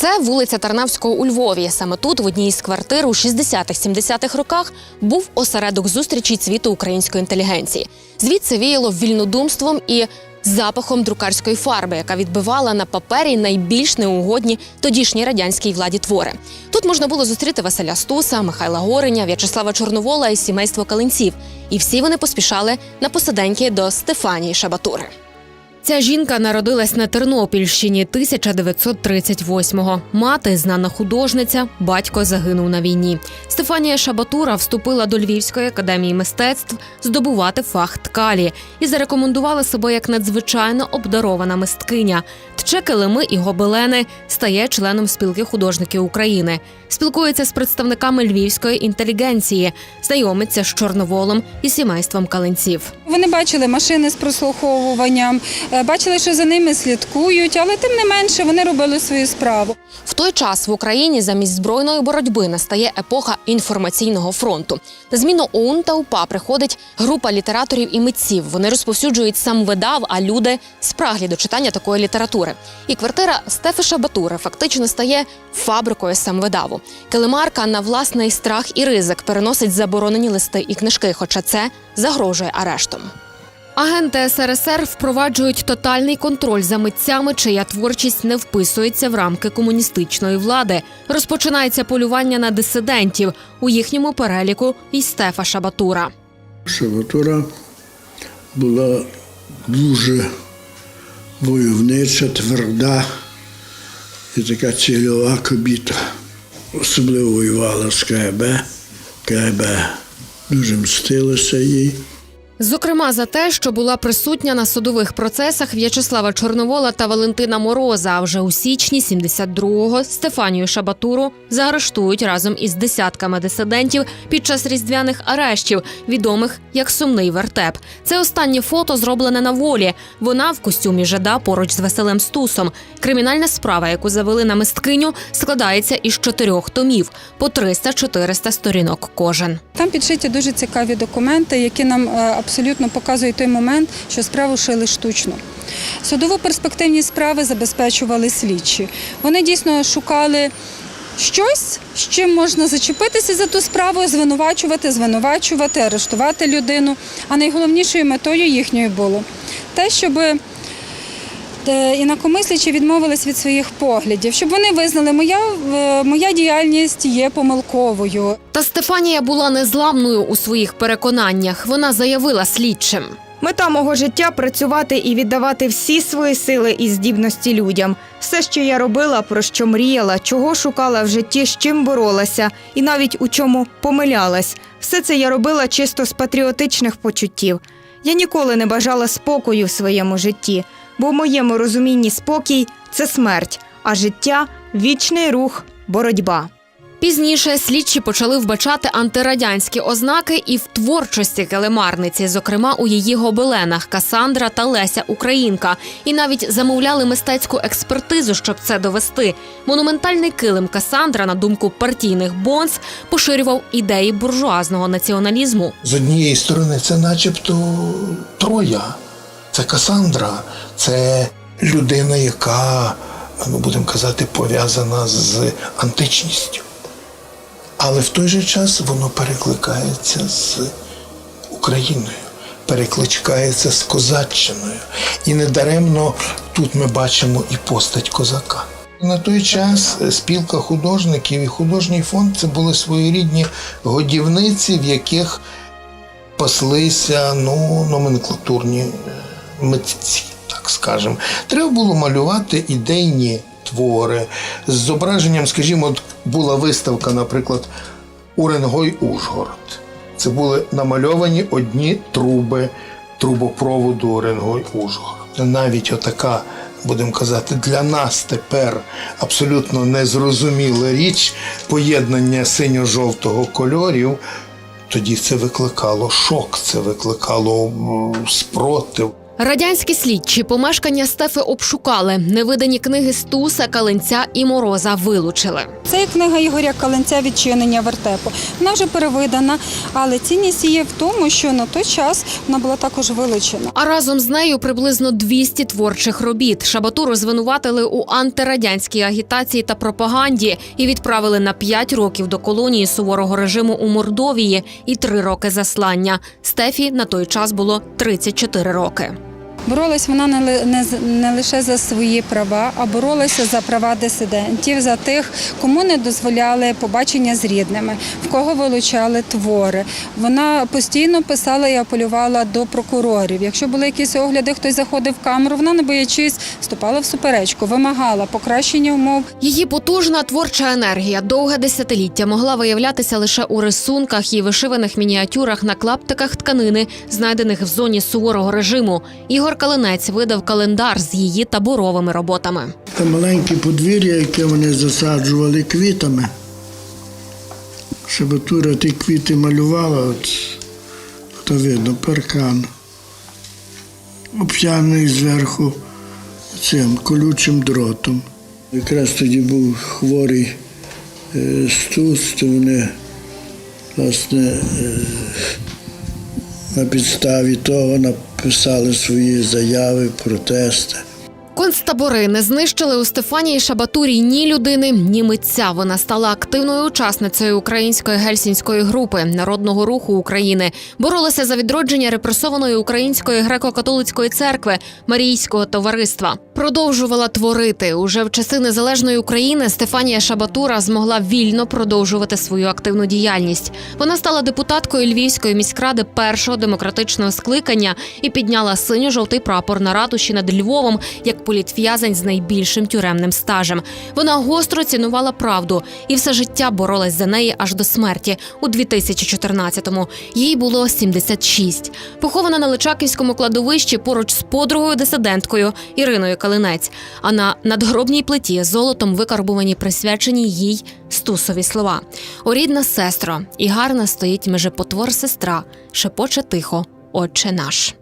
Це вулиця Тарнавського у Львові. Саме тут, в одній із квартир у 60-70-х роках, був осередок зустрічі цвіту української інтелігенції. Звідси віяло вільнодумством і запахом друкарської фарби, яка відбивала на папері найбільш неугодні тодішній радянській владі твори. Тут можна було зустріти Василя Стуса, Михайла Гореня, В'ячеслава Чорновола і сімейство Калинців. І всі вони поспішали на посиденьки до Стефанії Шабатури. Ця жінка народилась на Тернопільщині 1938-го. Мати знана художниця, батько загинув на війні. Стефанія Шабатура вступила до Львівської академії мистецтв здобувати фах ткалі і зарекомендувала себе як надзвичайно обдарована мисткиня. Тче килими і гобелени стає членом спілки художників України. Спілкується з представниками львівської інтелігенції, знайомиться з Чорноволом і сімейством калинців. Вони бачили машини з прослуховуванням, бачили, що за ними слідкують, але тим не менше вони робили свою справу. В той час в Україні замість збройної боротьби настає епоха інформаційного фронту. На зміну ОУН та УПА приходить група літераторів і митців. Вони розповсюджують сам видав, а люди спраглі до читання такої літератури. І квартира Стефиша Батури фактично стає фабрикою самвидаву. Килимарка на власний страх і ризик переносить заборонені листи і книжки, хоча це загрожує арештом. Агенти СРСР впроваджують тотальний контроль за митцями, чия творчість не вписується в рамки комуністичної влади. Розпочинається полювання на дисидентів. У їхньому переліку і Стефа Шабатура. Шабатура була дуже войовнича, тверда і така цільова кобіта. Особливо воювала з КГБ. КГБ дуже мстилося їй. Зокрема, за те, що була присутня на судових процесах В'ячеслава Чорновола та Валентина Мороза. А вже у січні 72-го Стефанію Шабатуру заарештують разом із десятками дисидентів під час різдвяних арештів, відомих як сумний вертеп. Це останнє фото зроблене на волі. Вона в костюмі жада поруч з Василем Стусом. Кримінальна справа, яку завели на мисткиню, складається із чотирьох томів по 300-400 сторінок кожен. Там підшиті дуже цікаві документи, які нам е, абсолютно показує той момент, що справу шили штучно. Судово-перспективні справи забезпечували слідчі. Вони дійсно шукали щось, з чим можна зачепитися за ту справу, звинувачувати, звинувачувати, арештувати людину. А найголовнішою метою їхньою було те, щоб інакомислячі відмовились від своїх поглядів, щоб вони визнали, моя, е, моя діяльність є помилковою. Та Стефанія була незламною у своїх переконаннях. Вона заявила слідчим. Мета мого життя працювати і віддавати всі свої сили і здібності людям. Все, що я робила, про що мріяла, чого шукала в житті, з чим боролася, і навіть у чому помилялась. Все це я робила чисто з патріотичних почуттів. Я ніколи не бажала спокою в своєму житті, бо в моєму розумінні спокій це смерть, а життя вічний рух, боротьба. Пізніше слідчі почали вбачати антирадянські ознаки і в творчості келемарниці, зокрема у її гобеленах Касандра та Леся Українка, і навіть замовляли мистецьку експертизу, щоб це довести. Монументальний килим Касандра, на думку партійних бонс, поширював ідеї буржуазного націоналізму. З однієї сторони, це начебто Троя, це Касандра, це людина, яка, ну будемо казати, пов'язана з античністю. Але в той же час воно перекликається з Україною, перекликається з козаччиною. І недаремно тут ми бачимо і постать козака. На той час спілка художників і художній фонд це були своєрідні годівниці, в яких паслися ну, номенклатурні е, митці, так скажемо. Треба було малювати ідейні твори з зображенням, скажімо, от була виставка, наприклад, Уренгой Ужгород. Це були намальовані одні труби трубопроводу Уренгой Ужгород. Навіть отака, будемо казати, для нас тепер абсолютно незрозуміла річ поєднання синьо-жовтого кольорів. Тоді це викликало шок, це викликало спротив. Радянські слідчі помешкання Стефи обшукали. Невидані книги Стуса, Калинця і Мороза вилучили. Це є книга Ігоря Каленця Відчинення вертепу. Вона вже перевидана, але цінність її в тому, що на той час вона була також вилучена. А разом з нею приблизно 200 творчих робіт. Шабатуру звинуватили у антирадянській агітації та пропаганді і відправили на 5 років до колонії суворого режиму у Мордовії і 3 роки заслання. Стефі на той час було 34 роки. Боролась вона не, не, не лише за свої права, а боролася за права дисидентів, за тих, кому не дозволяли побачення з рідними, в кого вилучали твори. Вона постійно писала і апелювала до прокурорів. Якщо були якісь огляди, хтось заходив в камеру, вона не боячись вступала в суперечку, вимагала покращення умов Її потужна творча енергія довге десятиліття могла виявлятися лише у рисунках і вишиваних мініатюрах на клаптиках тканини, знайдених в зоні суворого режиму. Ігор Калинець видав календар з її таборовими роботами. Те маленьке подвір'я, яке вони засаджували квітами. Шабатура ті квіти малювала, от, то видно, паркан. Обтягнений зверху цим колючим дротом. Якраз тоді був хворий е, стус, то вони власне е, на підставі того написали свої заяви, протести. Концтабори не знищили у Стефанії Шабатурі ні людини, ні митця. Вона стала активною учасницею української гельсінської групи народного руху України. Боролася за відродження репресованої української греко-католицької церкви Марійського товариства. Продовжувала творити уже в часи незалежної України. Стефанія Шабатура змогла вільно продовжувати свою активну діяльність. Вона стала депутаткою Львівської міськради першого демократичного скликання і підняла синьо-жовтий прапор на ратуші над Львовом як політв'язень з найбільшим тюремним стажем. Вона гостро цінувала правду і все життя боролась за неї аж до смерті у 2014-му. Їй було 76. Похована на Личаківському кладовищі поруч з подругою дисиденткою Іриною Калинець. А на надгробній плиті золотом викарбувані присвячені їй стусові слова. О, рідна сестро, і гарна стоїть межепотвор сестра, шепоче тихо, отче наш.